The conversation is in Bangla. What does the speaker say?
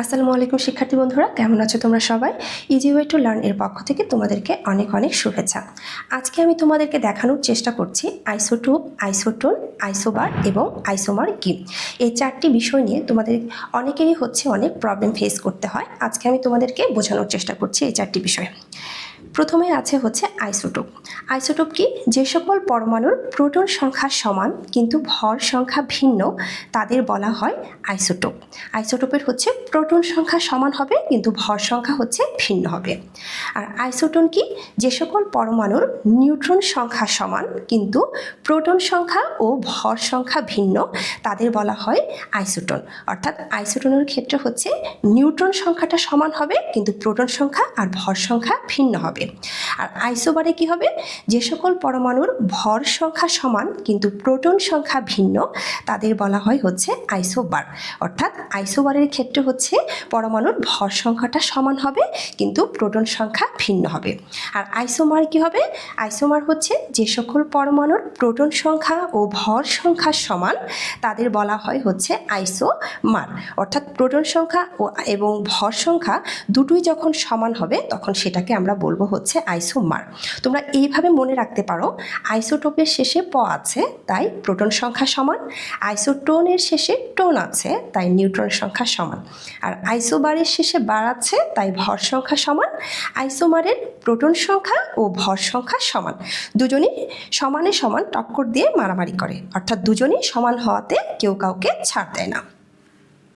আসসালামু আলাইকুম শিক্ষার্থী বন্ধুরা, কেমন আছো তোমরা সবাই? ইজি ওয়ে টু লার্ন এর পক্ষ থেকে তোমাদেরকে অনেক অনেক শুভেচ্ছা। আজকে আমি তোমাদেরকে দেখানোর চেষ্টা করছি আইসোটোপ আইসোটোন আইসোবার এবং আইসোমার কি এই চারটি বিষয় নিয়ে তোমাদের অনেকেরই হচ্ছে অনেক প্রবলেম ফেস করতে হয়। আজকে আমি তোমাদেরকে বোঝানোর চেষ্টা করছি এই চারটি বিষয়। প্রথমে আছে হচ্ছে আইসোটোপ। আইসোটোপ কি? যে সকল পরমাণুর প্রোটন সংখ্যা সমান কিন্তু ভর সংখ্যা ভিন্ন, তাদের বলা হয় আইসোটোপ। আইসোটোপের হচ্ছে প্রোটন সংখ্যা সমান হবে, কিন্তু ভর সংখ্যা হচ্ছে ভিন্ন হবে। আর আইসোটোন কি? যে সকল পরমাণুর নিউট্রন সংখ্যা সমান, কিন্তু প্রোটন সংখ্যা ও ভর সংখ্যা ভিন্ন, তাদের বলা হয় আইসোটোন। অর্থাৎ আইসোটোনের ক্ষেত্রে হচ্ছে নিউট্রন সংখ্যাটা সমান হবে, কিন্তু প্রোটন সংখ্যা আর ভর সংখ্যা ভিন্ন হবে। আর আইসোবারে কি হবে? যে সকল পরমাণুর ভর সংখ্যা সমান কিন্তু প্রোটন সংখ্যা ভিন্ন, তাদের বলা হয় হচ্ছে আইসোবার। অর্থাৎ আইসোবারের ক্ষেত্রে হচ্ছে পরমাণুর ভর সংখ্যাটা সমান হবে, কিন্তু প্রোটন সংখ্যা ভিন্ন হবে। আর আইসোমার কি হবে? আইসোমার হচ্ছে যে সকল পরমাণুর প্রোটন সংখ্যা ও ভর সংখ্যা সমান, তাদের বলা হয় হচ্ছে আইসোমার। অর্থাৎ প্রোটন সংখ্যা ও এবং ভর সংখ্যা দুটোই যখন সমান হবে, তখন সেটাকে আমরা বলব হচ্ছে আইসোমার। তোমরা এইভাবে মনে রাখতে পারো, আইসোটোপের শেষে প আছে, তাই প্রোটন সংখ্যা সমান। আইসোটোনের শেষে টোন আছে, তাই নিউট্রন সংখ্যা সমান। আর আইসোবারের শেষে বার আছে, তাই ভর সংখ্যা সমান। আইসোমারের প্রোটন সংখ্যা ও ভর সংখ্যা সমান। দুজনই সমানে সমান টক্কর দিয়ে মারামারি করে। অর্থাৎ দুজনই সমান হওয়াতে কেউ কাউকে ছাড় দেয় না।